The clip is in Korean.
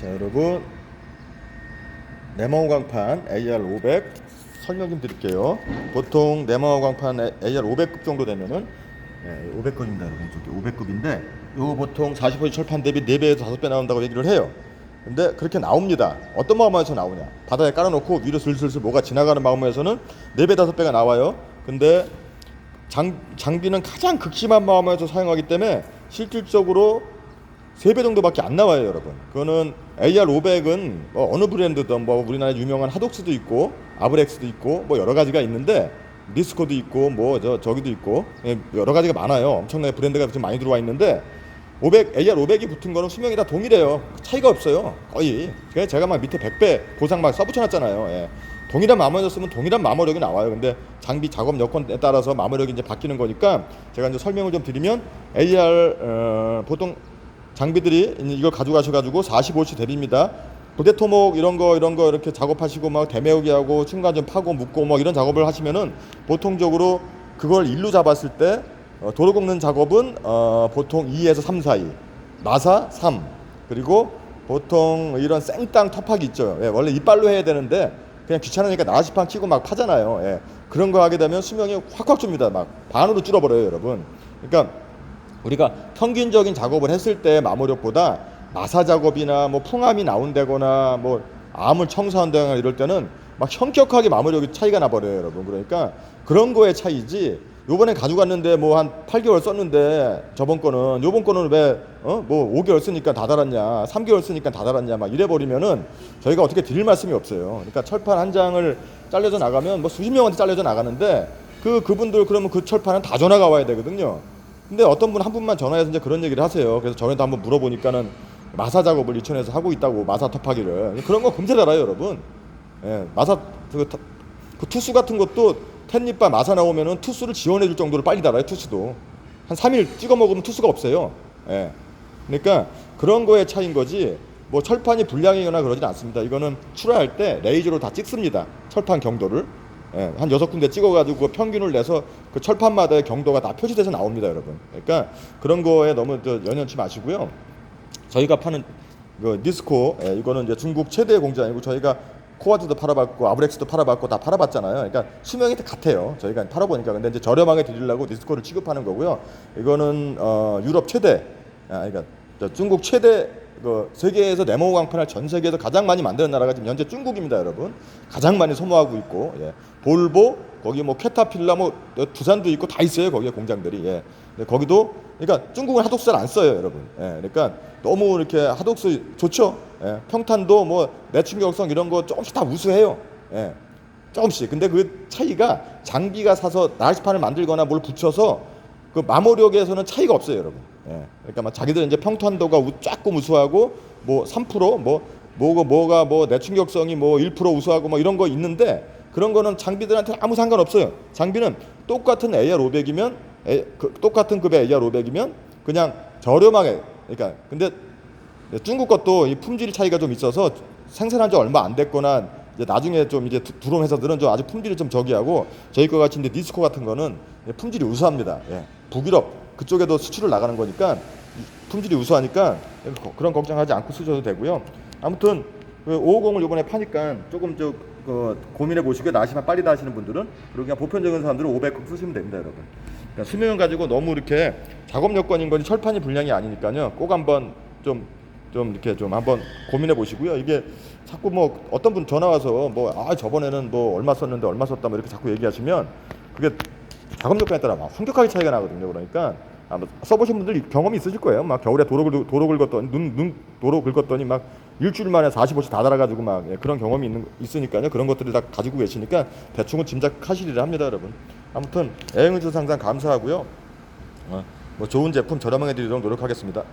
자 여러분 네모호 강판 AR500 설명 좀 드릴게요. 보통 네모호 강판 AR500급 정도 되면은 예, 500급입니다, 여러분. 저기 500급인데 요 보통 40호지 철판 대비 4배에서 5배 나온다고 얘기를 해요. 근데 그렇게 나옵니다. 어떤 마음에서 나오냐? 바닥에 깔아놓고 위로 슬슬슬 뭐가 지나가는 마음에서는 4배, 5배가 나와요. 근데 장, 장비는 가장 극심한 마음에서 사용하기 때문에 실질적으로 3배 정도밖에 안 나와요, 여러분. 그거는 AR500은 뭐 어느 브랜드든 뭐 우리나라에 유명한 하독스도 있고 아브렉스도 있고 뭐 여러 가지가 있는데 리스코도 있고 뭐 저 저기도 있고 예, 여러 가지가 많아요. 엄청나게 브랜드가 좀 많이 들어와 있는데 500 AR500이 붙은 거는 수명이 다 동일해요. 차이가 없어요. 거의. 제가 막 밑에 100배 보상 막 써붙여놨잖아요. 예. 동일한 마모를 쓰면 동일한 마모력이 나와요. 근데 장비 작업 여건에 따라서 마모력이 이제 바뀌는 거니까 제가 이제 설명을 좀 드리면 AR 어, 보통 장비들이 이걸 가져가셔가지고 45치 대비입니다. 부대 토목 이런 거 이런 거 이렇게 작업하시고 막 대매우기 하고 중간 좀 파고 묶고 뭐 이런 작업을 하시면은 보통적으로 그걸 일로 잡았을 때 어, 도로 꺾는 작업은 어, 보통 2에서 3 사이, 나사 3 그리고 보통 이런 생땅 터파기 있죠. 예, 원래 이빨로 해야 되는데 그냥 귀찮으니까 나시판 키고 막 파잖아요. 예, 그런 거 하게 되면 수명이 확확 줍니다. 막 반으로 줄어버려요, 여러분. 그러니까 우리가 평균적인 작업을 했을 때 마모력보다 마사 작업이나 뭐 풍암이 나온다거나 뭐 암을 청소한다거나 이럴 때는 막 현격하게 마모력이 차이가 나버려요 여러분. 그러니까 그런 거의 차이지. 요번에 가져갔는데 뭐 한 8개월 썼는데 저번 거는 요번 거는 왜 어 뭐 5개월 쓰니까 다 달았냐 3개월 쓰니까 다 달았냐 막 이래 버리면은 저희가 어떻게 드릴 말씀이 없어요. 그러니까 철판 한 장을 잘려져 나가면 뭐 수십 명한테 잘려져 나가는데 그 그분들 그러면 그 철판은 다 전화가 와야 되거든요 근데 어떤 분 한 분만 전화해서 이제 그런 얘기를 하세요. 그래서 전에도 한번 물어보니까는 마사 작업을 이천에서 하고 있다고 마사 터파기를 그런 거 금세 달아요, 여러분. 예, 마사 그, 터- 그 투수 같은 것도 캣닙바 마사 나오면은 투수를 지원해 줄 정도로 빨리 달아요, 투수도. 한 3일 찍어 먹으면 투수가 없어요. 예. 그러니까 그런 거의 차이인 거지. 뭐 철판이 불량이거나 그러진 않습니다. 이거는 출하할 때 레이저로 다 찍습니다. 철판 경도를. 예, 한 여섯 군데 찍어가지고 그 평균을 내서 그 철판마다의 경도가 다 표시돼서 나옵니다, 여러분. 그러니까 그런 거에 너무 저 연연치 마시고요. 저희가 파는 그 니스코 예, 이거는 이제 중국 최대 공장이고 저희가 코아드도 팔아봤고 아브렉스도 팔아봤고 다 팔아봤잖아요. 그러니까 수명이 다 같아요. 저희가 팔아보니까 근데 이제 저렴하게 드리려고 니스코를 취급하는 거고요. 이거는 어, 유럽 최대, 아, 그러니까 저 중국 최대 그 세계에서 네모 강판을 전 세계에서 가장 많이 만드는 나라가 지금 현재 중국입니다, 여러분. 가장 많이 소모하고 있고 예. 볼보 거기 뭐 캐타필라 뭐 두산도 있고 다 있어요 거기에 공장들이 예. 거기도 그러니까 중국은 하독스를 안 써요, 여러분. 예. 그러니까 너무 이렇게 하독스 좋죠. 예. 평탄도 뭐 내충격성 이런 거 조금씩 다 우수해요. 예. 조금씩. 근데 그 차이가 장비가 사서 나시판을 만들거나 뭘 붙여서 그 마모력에서는 차이가 없어요, 여러분. 예. 그러니까 막 자기들 이제 평탄도가 우- 조금 우수하고 뭐 3%뭐 뭐가 뭐가 뭐 내충격성이 뭐 1% 우수하고 뭐 이런 거 있는데 그런 거는 장비들한테 아무 상관 없어요. 장비는 똑같은 AR500이면 그, 똑같은 급의 AR500이면 그냥 저렴하게 그러니까 근데 중국 것도 이 품질 차이가 좀 있어서 생산한 지 얼마 안 됐거나 이제 나중에 좀 이제 두- 들어온 회사들은 좀 아주 품질이 좀 저기하고 저희 거 이제 니스코 같은 거는 품질이 우수합니다. 예. 북유럽 그쪽에도 수출을 나가는 거니까 이 품질이 우수하니까 거- 그런 걱정하지 않고 쓰셔도 되고요. 아무튼 그 550을 이번에 파니까 조금 저 그 고민해 보시고 나시만 빨리 다 하시는 분들은 그리고 그냥 보편적인 사람들은 500급 쓰시면 됩니다, 여러분. 그러니까 수명을 가지고 너무 이렇게 작업 여건인 거지 철판이 불량이 아니니까요. 꼭 한번 좀좀 이렇게 좀 한번 고민해 보시고요. 이게 자꾸 뭐 어떤 분 전화 와서 뭐 아 저번에는 뭐 얼마 썼는데 얼마 썼다 뭐 이렇게 자꾸 얘기하시면 그게 여건에 따라 막 엄격하게 차이가 나거든요. 그러니까 아마 써보신 분들 경험이 있으실 거예요. 막 겨울에 도로 긁 도로 긁었더니 눈, 눈 도로 긁었더니 막 일주일 만에 45초 다 달아가지고 막 예, 그런 경험이 있는 있으니까요. 그런 것들을 다 가지고 계시니까 대충은 짐작하시리라 합니다, 여러분. 아무튼 애행주 상상 감사하고요. 어, 뭐 좋은 제품 저렴하게 드리도록 노력하겠습니다.